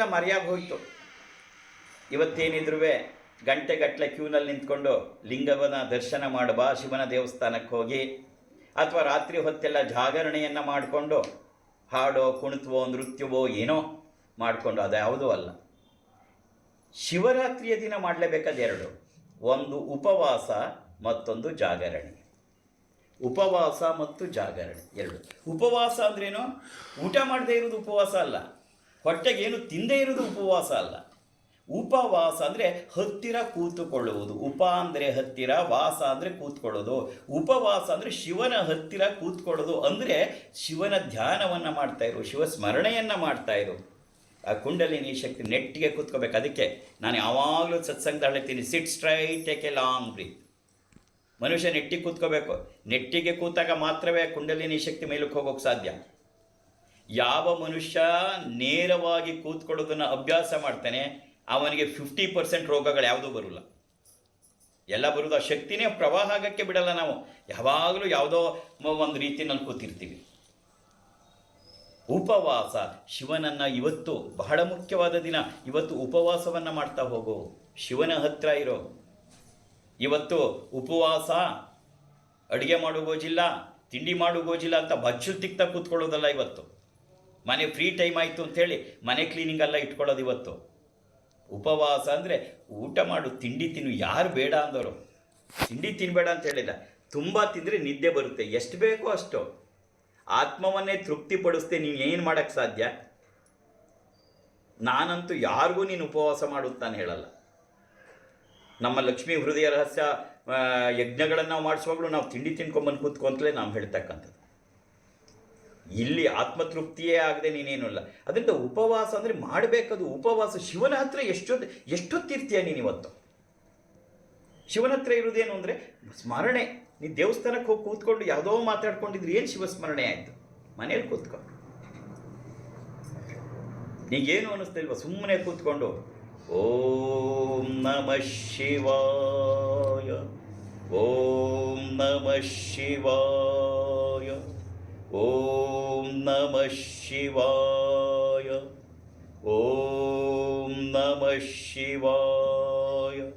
ಮರೆಯಾಗಿ ಹೋಯ್ತು. ಗಂಟೆ ಗಂಟೆಗಟ್ಟಲೆ ಕ್ಯೂನಲ್ಲಿ ನಿಂತ್ಕೊಂಡು ಲಿಂಗವನ ದರ್ಶನ ಮಾಡುವ ಶಿವನ ದೇವಸ್ಥಾನಕ್ಕೆ ಹೋಗಿ. ಅಥವಾ ರಾತ್ರಿ ಹೊತ್ತೆಲ್ಲ ಜಾಗರಣೆಯನ್ನು ಮಾಡಿಕೊಂಡು ಹಾಡೋ, ಕುಣಿತವೋ, ನೃತ್ಯವೋ ಏನೋ ಮಾಡಿಕೊಂಡು, ಅದು ಯಾವುದೂ ಅಲ್ಲ. ಶಿವರಾತ್ರಿಯ ದಿನ ಮಾಡಲೇಬೇಕಾದ ಎರಡು. ಒಂದು ಉಪವಾಸ, ಮತ್ತೊಂದು ಜಾಗರಣೆ. ಉಪವಾಸ ಮತ್ತು ಜಾಗರಣೆ ಎರಡು. ಉಪವಾಸ ಅಂದ್ರೇನು? ಊಟ ಮಾಡದೇ ಇರೋದು ಉಪವಾಸ ಅಲ್ಲ. ಹೊಟ್ಟೆಗೆ ಏನು ತಿಂದೇ ಇರೋದು ಉಪವಾಸ ಅಲ್ಲ. ಉಪವಾಸ ಅಂದರೆ ಹತ್ತಿರ ಕೂತುಕೊಳ್ಳುವುದು. ಉಪ ಅಂದರೆ ಹತ್ತಿರ, ವಾಸ ಅಂದರೆ ಕೂತ್ಕೊಳ್ಳೋದು. ಉಪವಾಸ ಅಂದರೆ ಶಿವನ ಹತ್ತಿರ ಕೂತ್ಕೊಳ್ಳೋದು ಅಂದರೆ ಶಿವನ ಧ್ಯಾನವನ್ನು ಮಾಡ್ತಾ ಇರು, ಶಿವ ಸ್ಮರಣೆಯನ್ನು ಮಾಡ್ತಾ ಇರು. ಆ ಕುಂಡಲಿನಿ ಶಕ್ತಿ ನೆಟ್ಟಿಗೆ ಕೂತ್ಕೋಬೇಕು. ಅದಕ್ಕೆ ನಾನು ಯಾವಾಗಲೂ ಸತ್ಸಂಗದ ಹೇಳ್ತೀನಿ sit straight take a long breath ಮನುಷ್ಯ ನೆಟ್ಟಿಗೆ ಕೂತ್ಕೋಬೇಕು. ನೆಟ್ಟಿಗೆ ಕೂತಾಗ ಮಾತ್ರವೇ ಕುಂಡಲಿನಿ ಶಕ್ತಿ ಮೇಲಕ್ಕೆ ಹೋಗೋಕ್ಕೆ ಸಾಧ್ಯ. ಯಾವ ಮನುಷ್ಯ ನೇರವಾಗಿ ಕೂತ್ಕೊಳ್ಳೋದನ್ನು ಅಭ್ಯಾಸ ಮಾಡ್ತಾನೆ, ಅವನಿಗೆ ಫಿಫ್ಟಿ ಪರ್ಸೆಂಟ್ ರೋಗಗಳು ಯಾವುದೂ ಬರಲ್ಲ. ಎಲ್ಲ ಬರುವುದು ಆ ಶಕ್ತಿನೇ ಪ್ರವಾಹ ಆಗಕ್ಕೆ ಬಿಡಲ್ಲ ನಾವು. ಯಾವಾಗಲೂ ಯಾವುದೋ ಒಂದು ರೀತಿಯಲ್ಲಿ ಕೂತಿರ್ತೀವಿ. ಉಪವಾಸ, ಶಿವನನ್ನು ಇವತ್ತು ಬಹಳ ಮುಖ್ಯವಾದ ದಿನ. ಇವತ್ತು ಉಪವಾಸವನ್ನು ಮಾಡ್ತಾ ಹೋಗು. ಶಿವನ ಹತ್ರ ಇರೋ. ಇವತ್ತು ಉಪವಾಸ, ಅಡುಗೆ ಮಾಡೋ ಗೋಜಿಲ್ಲ ತಿಂಡಿ ಮಾಡೋ ಗೋಜಿಲ್ಲ ಅಂತ ಬಚ್ಚಲು ತಿಕ್ತಾ ಕೂತ್ಕೊಳ್ಳೋದಲ್ಲ ಇವತ್ತು. ಮನೆ ಫ್ರೀ ಟೈಮ್ ಆಯಿತು ಅಂಥೇಳಿ ಮನೆ ಕ್ಲೀನಿಂಗ್ ಎಲ್ಲ ಇಟ್ಕೊಳ್ಳೋದು ಇವತ್ತು. ಉಪವಾಸ ಅಂದರೆ ಊಟ ಮಾಡು, ತಿಂಡಿ ತಿನ್ನು, ಯಾರು ಬೇಡ ಅಂದವರು. ತಿಂಡಿ ತಿನ್ನಬೇಡ ಅಂತ ಹೇಳಿಲ್ಲ. ತುಂಬ ತಿಂದರೆ ನಿದ್ದೆ ಬರುತ್ತೆ. ಎಷ್ಟು ಬೇಕೋ ಅಷ್ಟು. ಆತ್ಮವನ್ನೇ ತೃಪ್ತಿಪಡಿಸ್ದೆ ನೀನು ಏನು ಮಾಡೋಕ್ಕೆ ಸಾಧ್ಯ? ನಾನಂತೂ ಯಾರಿಗೂ ನೀನು ಉಪವಾಸ ಮಾಡುತ್ತಾನೆ ಹೇಳಲ್ಲ. ನಮ್ಮ ಲಕ್ಷ್ಮೀ ಹೃದಯ ರಹಸ್ಯ ಯಜ್ಞಗಳನ್ನು ನಾವು ಮಾಡಿಸುವಾಗಲೂ ನಾವು ತಿಂಡಿ ತಿನ್ಕೊಂಬಂದು ಕೂತ್ಕೊಂತಲೇ ನಾವು ಹೇಳ್ತಕ್ಕಂಥದ್ದು. ಇಲ್ಲಿ ಆತ್ಮತೃಪ್ತಿಯೇ ಆಗದೆ ನೀನೇನು ಅಲ್ಲ ಅದರಿಂದ ಉಪವಾಸ ಅಂದರೆ ಮಾಡಬೇಕದು, ಉಪವಾಸ ಶಿವನ ಹತ್ರ ಎಷ್ಟೊತ್ತು ಎಷ್ಟೊತ್ತಿರ್ತೀಯ ನೀನು ಇವತ್ತು? ಶಿವನ ಹತ್ರ ಇರೋದೇನು ಅಂದರೆ ಸ್ಮರಣೆ. ನೀ ದೇವಸ್ಥಾನಕ್ಕೆ ಹೋಗಿ ಕೂತ್ಕೊಂಡು ಯಾವುದೋ ಮಾತಾಡ್ಕೊಂಡಿದ್ರೆ ಏನು ಶಿವ ಸ್ಮರಣೆ ಆಯಿತು? ಮನೇಲಿ ಕೂತ್ಕೊ. ನೀಗೇನು ಇಲ್ವಾ? ಸುಮ್ಮನೆ ಕೂತ್ಕೊಂಡು, ಓಂ ನಮ ಶಿವಾಯ, ಓಂ ನಮ ಶಿವಾಯ. ನಮ ಶಿವಾಯ ಓಂ ನಮ ಶಿವಾಯ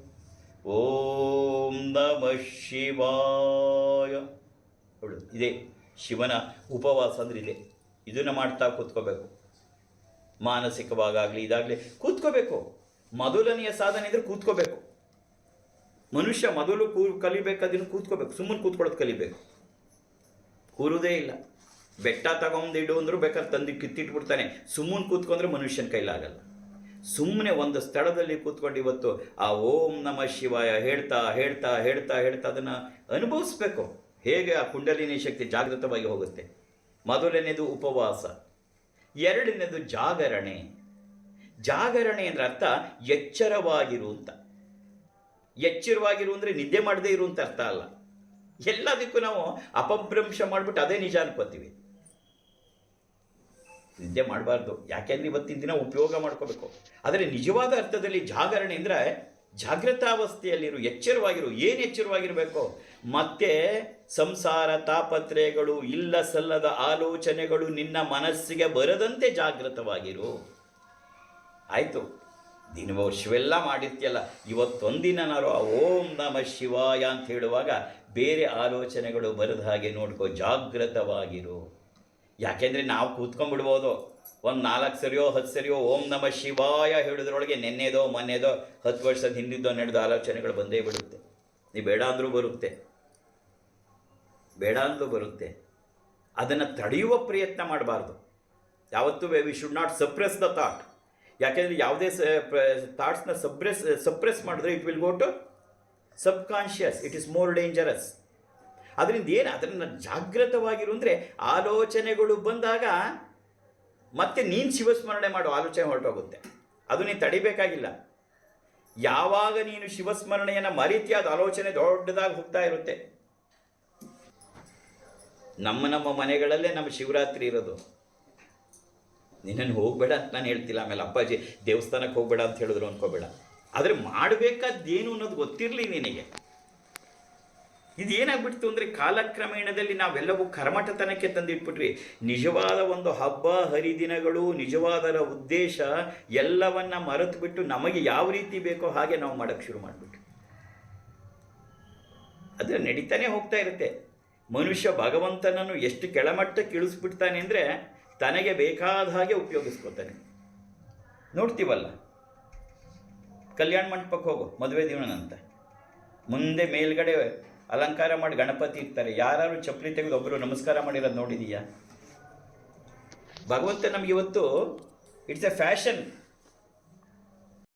ಓಂ ನಮ ಶಿವಾಯ ಇದೆ. ಶಿವನ ಉಪವಾಸ ಅಂದ್ರೆ ಇದೆ. ಇದನ್ನು ಮಾಡ್ತಾ ಕೂತ್ಕೋಬೇಕು. ಮಾನಸಿಕವಾಗಲಿ ಇದಾಗಲಿ, ಕೂತ್ಕೋಬೇಕು. ಮೊದಲನೆಯ ಸಾಧನೆ ಅಂದರೆ ಕೂತ್ಕೋಬೇಕು. ಮನುಷ್ಯ ಮೊದಲು ಕೂ ಕಲಿಬೇಕಾದ್ರೂ ಕೂತ್ಕೋಬೇಕು. ಸುಮ್ಮನೆ ಕೂತ್ಕೊಳ್ಳೋದು ಕಲಿಬೇಕು. ಕೂರುವುದೇ ಇಲ್ಲ. ಬೆಟ್ಟ ತಗೊಂಡು ಇಡು ಅಂದ್ರು ಬೇಕಾದ್ರೆ ತಂದು ಕಿತ್ತಿಟ್ಬಿಡ್ತಾನೆ. ಸುಮ್ಮನೆ ಕೂತ್ಕೊಂಡ್ರೆ ಮನುಷ್ಯನ ಕೈಲಾಗಲ್ಲ. ಸುಮ್ಮನೆ ಒಂದು ಸ್ಥಳದಲ್ಲಿ ಕೂತ್ಕೊಂಡು ಇವತ್ತು ಆ ಓಂ ನಮ ಶಿವಾಯ ಹೇಳ್ತಾ ಹೇಳ್ತಾ ಹೇಳ್ತಾ ಹೇಳ್ತಾ ಅದನ್ನು ಅನುಭವಿಸ್ಬೇಕು. ಹೇಗೆ ಆ ಕುಂಡಲಿನಿ ಶಕ್ತಿ ಜಾಗೃತವಾಗಿ ಹೋಗುತ್ತೆ? ಮೊದಲನೇದು ಉಪವಾಸ. ಎರಡನೇದು ಜಾಗರಣೆ. ಜಾಗರಣೆ ಅಂದ್ರೆ ಅರ್ಥ ಎಚ್ಚರವಾಗಿರು ಅಂತ. ಎಚ್ಚರವಾಗಿರು ಅಂದರೆ ನಿದ್ದೆ ಮಾಡದೇ ಇರು ಅಂತ ಅರ್ಥ ಅಲ್ಲ. ಎಲ್ಲದಕ್ಕೂ ನಾವು ಅಪಭ್ರಂಶ ಮಾಡಿಬಿಟ್ಟು ಅದೇ ನಿಜ ಅನ್ಕೋತೀವಿ. ನಿದ್ದೆ ಮಾಡಬಾರ್ದು. ಯಾಕೆಂದ್ರೆ ಇವತ್ತಿನ ದಿನ ಉಪಯೋಗ ಮಾಡ್ಕೋಬೇಕು. ಆದರೆ ನಿಜವಾದ ಅರ್ಥದಲ್ಲಿ ಜಾಗರಣೆ ಅಂದರೆ ಜಾಗೃತಾವಸ್ಥೆಯಲ್ಲಿರು ಎಚ್ಚರವಾಗಿರು. ಏನು ಎಚ್ಚರವಾಗಿರಬೇಕು? ಮತ್ತೆ ಸಂಸಾರ ತಾಪತ್ರಯಗಳು ಇಲ್ಲ ಸಲ್ಲದ ಆಲೋಚನೆಗಳು ನಿನ್ನ ಮನಸ್ಸಿಗೆ ಬರದಂತೆ ಜಾಗೃತವಾಗಿರು ಆಯಿತು. ದಿನ ವರ್ಷವೆಲ್ಲ ಮಾಡಿರ್ತೀಯಲ್ಲ ಇವತ್ತೊಂದಿನ ನಾನು ಆ ಓಂ ನಮ ಶಿವಾಯ ಅಂತ ಹೇಳುವಾಗ ಬೇರೆ ಆಲೋಚನೆಗಳು ಬರದ ಹಾಗೆ ನೋಡ್ಕೋ ಜಾಗೃತವಾಗಿರು ಯಾಕೆಂದರೆ ನಾವು ಕೂತ್ಕೊಂಡ್ಬಿಡ್ಬೋದು. ಒಂದು ನಾಲ್ಕು ಸರಿಯೋ, ಹತ್ತು ಸರಿಯೋ ಓಂ ನಮ ಶಿವಾಯ ಹೇಳಿದ್ರೊಳಗೆ ನೆನ್ನೆದೋ, ಮೊನ್ನೆದೋ, ಹತ್ತು ವರ್ಷದ ಹಿಂದಿದ್ದೋ ನಡೆದ ಆಲೋಚನೆಗಳು ಬಂದೇ ಬಿಡುತ್ತೆ. ನೀವು ಬೇಡ ಅಂದರೂ ಬರುತ್ತೆ. ಬೇಡ ಅಂದರೂ ಬರುತ್ತೆ. ಅದನ್ನು ತಡೆಯುವ ಪ್ರಯತ್ನ ಮಾಡಬಾರ್ದು. ಯಾವತ್ತೂ we should not suppress the thought. ಯಾಕೆಂದರೆ ಯಾವುದೇ ಥಾಟ್ಸ್ನ ಸಪ್ರೆಸ್ ಸಪ್ರೆಸ್ ಮಾಡಿದ್ರೆ it will go to subconscious it is more dangerous ಅದರಿಂದ ಏನು, ಅದನ್ನು ಜಾಗೃತವಾಗಿರು ಅಂದರೆ ಆಲೋಚನೆಗಳು ಬಂದಾಗ ಮತ್ತೆ ನೀನು ಶಿವಸ್ಮರಣೆ ಮಾಡೋ, ಆಲೋಚನೆ ಹೊರಟೋಗುತ್ತೆ. ಅದು ನೀನು ತಡಿಬೇಕಾಗಿಲ್ಲ. ಯಾವಾಗ ನೀನು ಶಿವಸ್ಮರಣೆಯನ್ನು ಮರೀತಿ ಅದು ಆಲೋಚನೆ ದೊಡ್ಡದಾಗಿ ಹೋಗ್ತಾ ಇರುತ್ತೆ. ನಮ್ಮ ನಮ್ಮ ಮನೆಗಳಲ್ಲೇ ನಮ್ಮ ಶಿವರಾತ್ರಿ ಇರೋದು. ನಿನ್ನನ್ನು ಹೋಗಬೇಡ ಅಂತ ನಾನು ಹೇಳ್ತಿಲ್ಲ. ಆಮೇಲೆ ಅಪ್ಪಾಜಿ ದೇವಸ್ಥಾನಕ್ಕೆ ಹೋಗಬೇಡ ಅಂತ ಹೇಳಿದ್ರು ಅನ್ಕೋಬೇಡ. ಆದರೆ ಮಾಡಬೇಕಾದ್ದೇನು ಅನ್ನೋದು ಗೊತ್ತಿರಲಿ ನಿನಗೆ. ಇದು ಏನಾಗ್ಬಿಡ್ತು ಅಂದರೆ ಕಾಲಕ್ರಮೇಣದಲ್ಲಿ ನಾವೆಲ್ಲವೂ ಕರ್ಮಟತನಕ್ಕೆ ತಂದಿಟ್ಬಿಟ್ರಿ. ನಿಜವಾದ ಒಂದು ಹಬ್ಬ, ಹರಿದಿನಗಳು, ನಿಜವಾದರ ಉದ್ದೇಶ ಎಲ್ಲವನ್ನ ಮರೆತು ಬಿಟ್ಟು ನಮಗೆ ಯಾವ ರೀತಿ ಬೇಕೋ ಹಾಗೆ ನಾವು ಮಾಡೋಕ್ಕೆ ಶುರು ಮಾಡಿಬಿಟ್ವಿ. ಅದು ನಡೀತಾನೆ ಹೋಗ್ತಾ ಇರುತ್ತೆ. ಮನುಷ್ಯ ಭಗವಂತನನ್ನು ಎಷ್ಟು ಕೆಳಮಟ್ಟಕ್ಕೆ ಇಳಿಸ್ಬಿಡ್ತಾನೆ ಅಂದರೆ ತನಗೆ ಬೇಕಾದ ಹಾಗೆ ಉಪಯೋಗಿಸ್ಕೋತಾನೆ. ನೋಡ್ತೀವಲ್ಲ? ಕಲ್ಯಾಣ ಮಂಟಪಕ್ಕೆ ಹೋಗು, ಮದುವೆ ದಿವನಂತ ಮುಂದೆ ಮೇಲ್ಗಡೆ ಅಲಂಕಾರ ಮಾಡಿ ಗಣಪತಿ ಇರ್ತಾರೆ ಯಾರು ಚಪ್ಪಲಿ ತೆಗೆದು ಒಬ್ಬರು ನಮಸ್ಕಾರ ಮಾಡಿರೋದು ನೋಡಿದೀಯಾ? ಭಗವಂತ ನಮ್ಗೆ ಇವತ್ತು ಇಟ್ಸ್ ಎ ಫ್ಯಾಷನ್